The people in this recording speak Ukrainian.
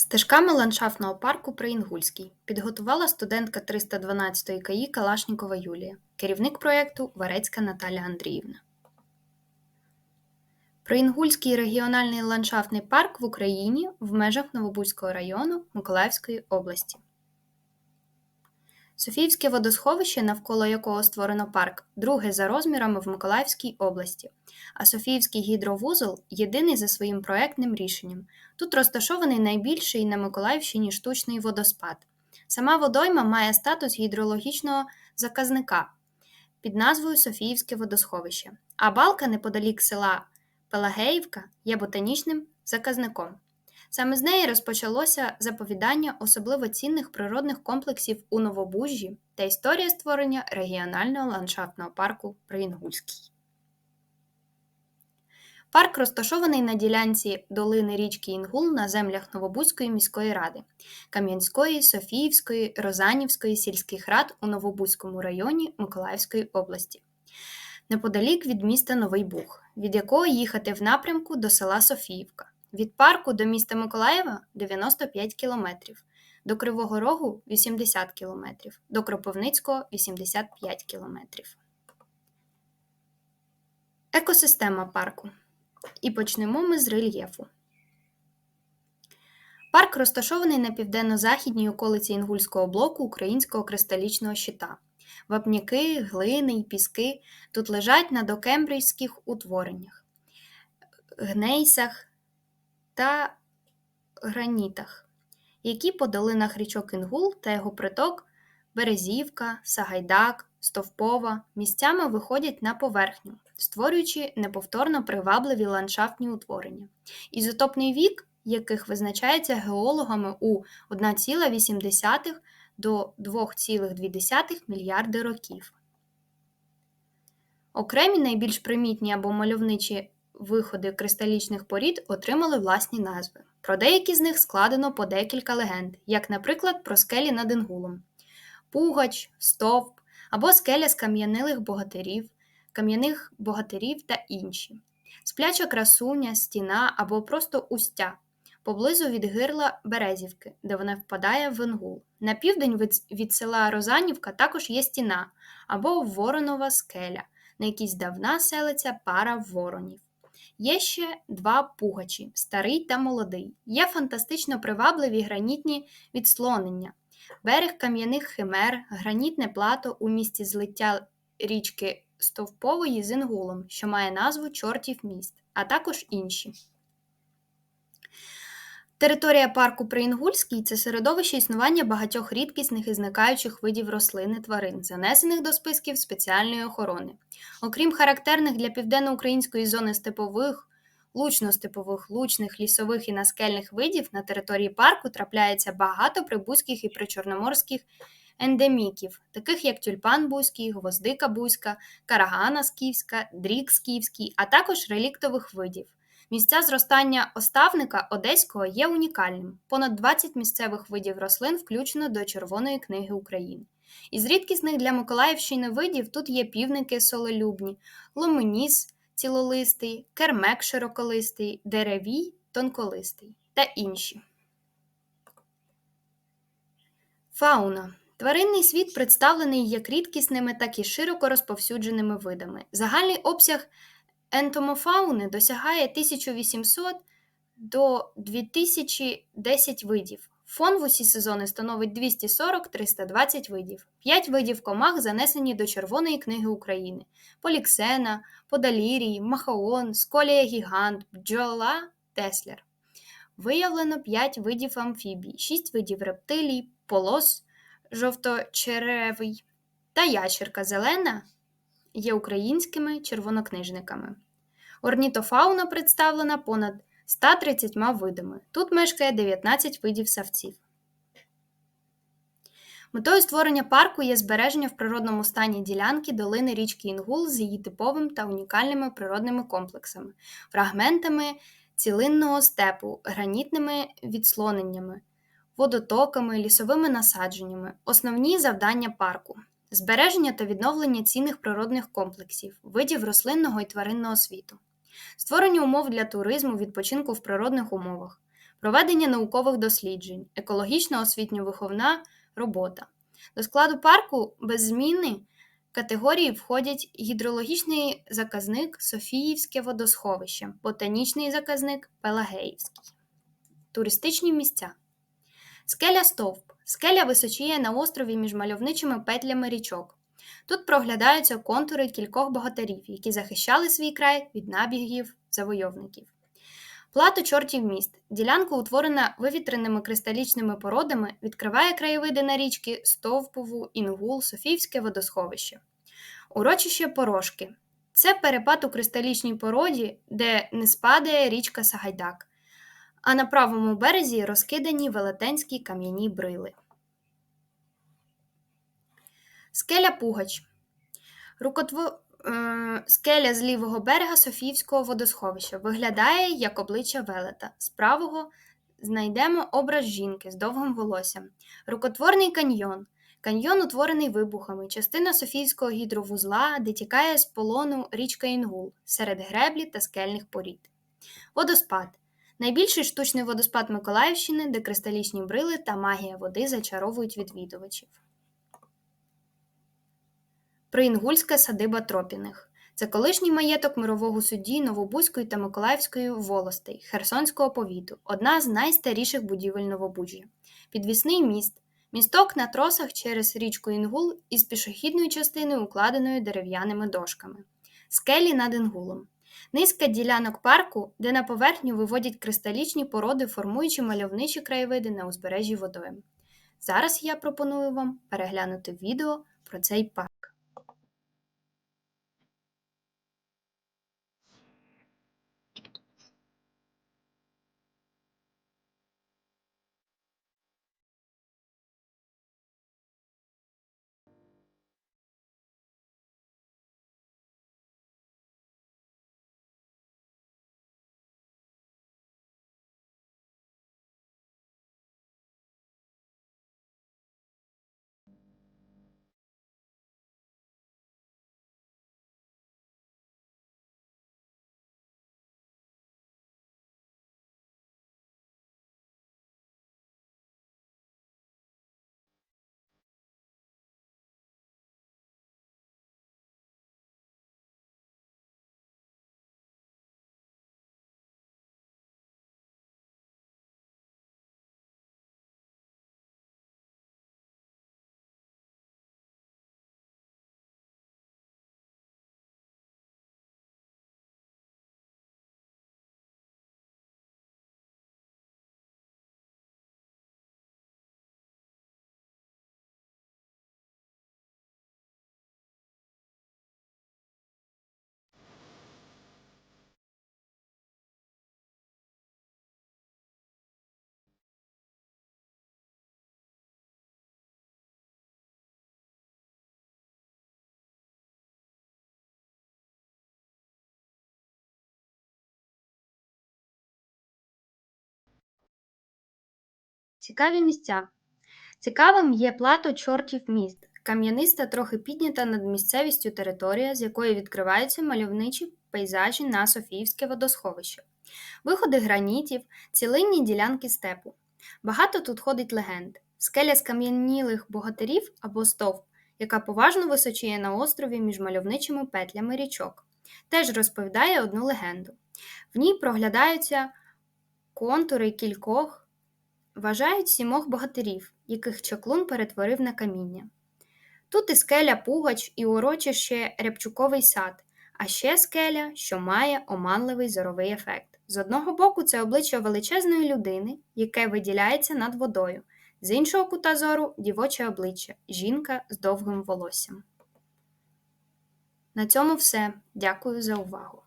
Стежками ландшафтного парку при Інгульській підготувала студентка 312-ї КАІ Калашнікова Юлія, керівник проєкту Варецька Наталя Андріївна. Приінгульський регіональний ландшафтний парк в Україні в межах Новобузького району Миколаївської області. Софіївське водосховище, навколо якого створено парк, друге за розмірами в Миколаївській області, а Софіївський гідровузол єдиний за своїм проектним рішенням. Тут розташований найбільший на Миколаївщині штучний водоспад. Сама водойма має статус гідрологічного заказника під назвою Софіївське водосховище, а балка неподалік села Пелагеївка є ботанічним заказником. Саме з неї розпочалося заповідання особливо цінних природних комплексів у Новобужжі та історія створення регіонального ландшафтного парку Приінгульський. Парк розташований на ділянці долини річки Інгул на землях Новобузької міської ради, Кам'янської, Софіївської, Розанівської сільських рад у Новобузькому районі Миколаївської області, неподалік від міста Новий Буг, від якого їхати в напрямку до села Софіївка. Від парку до міста Миколаєва 95 км, до Кривого Рогу 80 км, до Кропивницького 85 км. Екосистема парку. І почнемо ми з рельєфу. Парк розташований на південно-західній околиці Інгульського блоку українського кристалічного щита. Вапняки, глини й піски тут лежать на докембрійських утвореннях, гнейсах та гранітах, які по долинах річок Інгул та його приток Березівка, Сагайдак, Стовпова місцями виходять на поверхню, створюючи неповторно привабливі ландшафтні утворення. Ізотопний вік, яких визначається геологами у 1,8 до 2,2 мільярди років. Окремі найбільш примітні або мальовничі виходи кристалічних порід отримали власні назви. Про деякі з них складено по декілька легенд, як, наприклад, про скелі над Інгулом, Пугач, Стовп або скеля з кам'янилих богатирів, кам'яних богатирів та інші, спляча красуня, стіна або просто устя. Поблизу від гирла Березівки, де вона впадає в Інгул. На південь від, від села Розанівка також є стіна або Воронова скеля, на якій здавна селиться пара воронів. Є ще два пугачі старий та молодий. Є фантастично привабливі гранітні відслонення, берег кам'яних химер, гранітне плато у місті злиття річки Стовпової з Інгулом, що має назву Чортів міст, а також інші. Територія парку Приінгульський це середовище існування багатьох рідкісних і зникаючих видів рослин і тварин, занесених до списків спеціальної охорони. Окрім характерних для південноукраїнської зони степових, лучно-степових, лучних, лісових і наскельних видів, на території парку трапляється багато прибузьких і причорноморських ендеміків, таких як тюльпан бузький, гвоздика бузька, карагана скіфська, дрік скіфський, а також реліктових видів. Місця зростання оставника одеського є унікальним. Понад 20 місцевих видів рослин включено до Червоної книги України. Із рідкісних для Миколаївщини видів тут є півники солелюбні, ломеніс цілолистий, кермек широколистий, деревій тонколистий та інші. Фауна. Тваринний світ представлений як рідкісними, так і широко розповсюдженими видами. Загальний обсяг ентомофауни досягає 1800 до 2010 видів. Фон в усі сезони становить 240-320 видів. П'ять видів комах занесені до Червоної книги України: поліксена, подалірій, махаон, сколія гігант, бджола, теслер. Виявлено 5 видів амфібій, 6 видів рептилій, полос жовточеревий та ячерка зелена є українськими червонокнижниками. Орнітофауна представлена понад 130 видами. Тут мешкає 19 видів савців. Метою створення парку є збереження в природному стані ділянки долини річки Інгул з її типовим та унікальними природними комплексами, фрагментами цілинного степу, гранітними відслоненнями, водотоками, лісовими насадженнями. Основні завдання парку збереження та відновлення цінних природних комплексів, видів рослинного і тваринного світу, створення умов для туризму, відпочинку в природних умовах, проведення наукових досліджень, екологічно освітньо-виховна робота. До складу парку без зміни категорії входять гідрологічний заказник Софіївське водосховище, ботанічний заказник Пелагеївський. Туристичні місця. Скеля Стовп. Скеля височіє на острові між мальовничими петлями річок. Тут проглядаються контури кількох богатирів, які захищали свій край від набігів завойовників. Плато чортів міст. Ділянка, утворена вивітреними кристалічними породами, відкриває краєвиди на річки Стовпову, Інгул, Софіївське водосховище. Урочище Порошки. Це перепад у кристалічній породі, де не спадає річка Сагайдак, а на правому березі розкидані велетенські кам'яні брили. Скеля Пугач. Рукотво... е, Скеля з лівого берега Софіївського водосховища виглядає як обличчя велета. З правого знайдемо образ жінки з довгим волоссям. Рукотворний каньйон. Каньйон утворений вибухами, частина Софійського гідровузла, де тікає з полону річка Інгул серед греблі та скельних порід. Водоспад. Найбільший штучний водоспад Миколаївщини, де кристалічні брили та магія води зачаровують відвідувачів. Приінгульська садиба Тропіних. Це колишній маєток мирового судді Новобузької та Миколаївської волостей Херсонського повіту, одна з найстаріших будівель Новобужжя. Підвісний міст. Місток на тросах через річку Інгул із пішохідною частиною, укладеною дерев'яними дошками. Скелі над Інгулом. Низка ділянок парку, де на поверхню виводять кристалічні породи, формуючи мальовничі краєвиди на узбережжі водойм. Зараз я пропоную вам переглянути відео про цей парк. Цікаві місця. Цікавим є плато чортів міст, кам'яниста, трохи піднята над місцевістю територія, з якої відкриваються мальовничі пейзажі на Софіївське водосховище, виходи гранітів, цілинні ділянки степу. Багато тут ходить легенд. Скеля з кам'янілих богатирів або стовп, яка поважно височіє на острові між мальовничими петлями річок, теж розповідає одну легенду. В ній проглядаються контури кількох Вважають сімох богатирів, яких чаклун перетворив на каміння. Тут і скеля Пугач, і урочище Рябчуковий сад, а ще скеля, що має оманливий зоровий ефект. З одного боку, це обличчя величезної людини, яке виділяється над водою, з іншого кута зору дівоче обличчя, жінка з довгим волоссям. На цьому все. Дякую за увагу.